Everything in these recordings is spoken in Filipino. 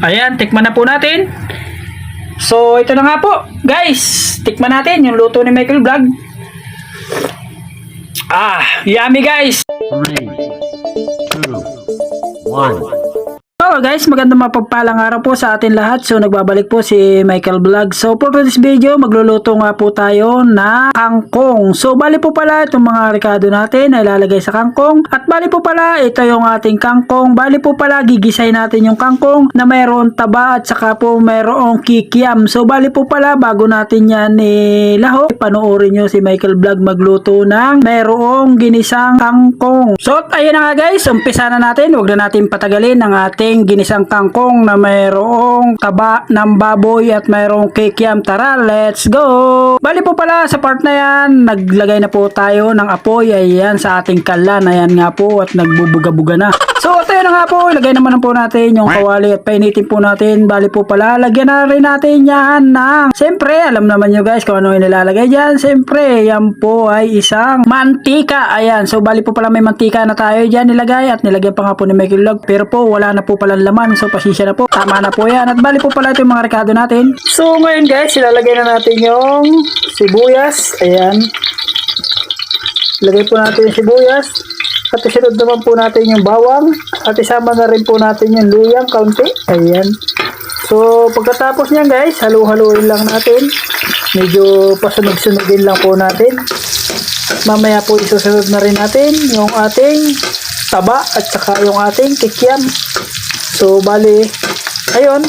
Ayan, tikman na po natin. So, ito na nga po. Guys, tikman natin yung luto ni Michael Vlog. Ah, yummy guys! 3, 2, 1 Hello guys, magandang mapagpalang araw po sa atin lahat. So nagbabalik po si Michael Vlog. So for this video, magluluto nga po tayo na kangkong. So bali po pala itong mga rekado natin na ilalagay sa kangkong. At bali po pala ito yung ating kangkong. Bali po pala gigisay natin yung kangkong na mayroon taba at saka po mayroong kikiam. So bali po pala bago natin yan ilahok, eh, panoorin nyo si Michael Vlog magluto ng mayroong ginisang kangkong. So ayun na nga guys, umpisa na natin. Huwag na natin patagalin ang ating ginisang kangkong na mayroong taba ng baboy at mayroong kikiam. Tara, let's go! Bali po pala sa part na yan, naglagay na po tayo ng apoy. Ayan sa ating kalan. Ayan nga po at nagbubuga-buga na. So ito na nga po, ilagay naman na po natin yung kawali at painitin po natin. Bali po pala, lagyan na rin natin yan ng Siyempre, alam naman nyo guys kung ano yung dyan. Siyempre, yan po ay isang mantika. Ayan, so bali po pala may mantika na tayo dyan nilagay at nilagyan pa nga po ni Michael Log. Pero po, wala na po pala laman. So pasisya na po. Tama na po yan. At bali po pala ito yung mga rekado natin. So ngayon guys, ilalagay na natin yung sibuyas. Ayan. Lagay po natin yung sibuyas. At isunod naman po natin yung bawang. At isama na rin po natin yung luyang kaunti. Ayan. So, pagkatapos niyan guys, halu-haluin lang natin. Medyo pasunog-sunogin lang po natin. Mamaya po isusunod na rin natin yung ating taba at saka yung ating kikiam. So, bali, ayun,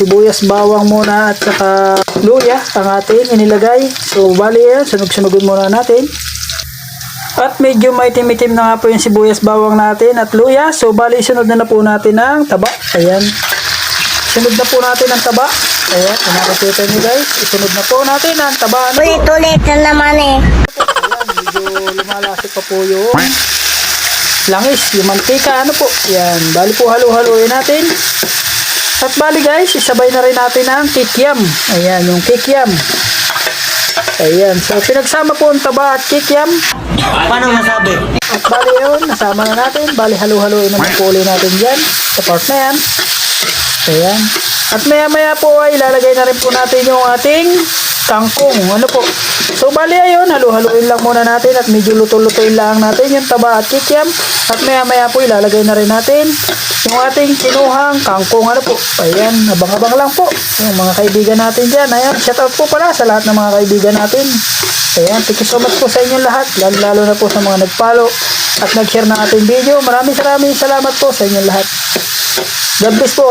sibuyas bawang muna at saka luya ang ating inilagay. So, bali sunog-sunogin muna natin. At medyo may timitim na nga po yung sibuyas bawang natin at luya. So, bali, sunod na na po natin ang taba. Ayan. Sunod na po natin ang taba. Ayan, kung nakikita nyo guys, isunod na po natin ang taba. Ano po? Ulit-ulit na naman eh. Ayan, medyo lumalasik pa po yung langis, yung mantika, ano po. Yan, bali po halo-haloin natin. At bali guys, isabay na rin natin ang kikiam. Ayan, yung kikiam. Ayan, so pinagsama po ang taba at kikiam. Paano masabi? At bali yun, nasama na natin. Bali halo-haloin naman po ulit natin dyan. Sa part na yan. Ayan. At maya-maya po ay ilalagay na rin po natin yung ating kangkong. Ano po? So bali ayun, halo-haloin lang muna natin at medyo luto-lutoin lang natin yung taba at kikiam. At maya-maya po ilalagay na rin natin yung ating kinuhang kangkong. Ano po? Ayan, abang-abang lang po. Yung mga kaibigan natin dyan. Ayan, shoutout po pala sa lahat ng mga kaibigan natin. Ayan, thank you so much po sa inyong lahat. Lalo, lalo na po sa mga nag-follow at nag-share ng ating video. Maraming maraming salamat po sa inyong lahat. God bless po.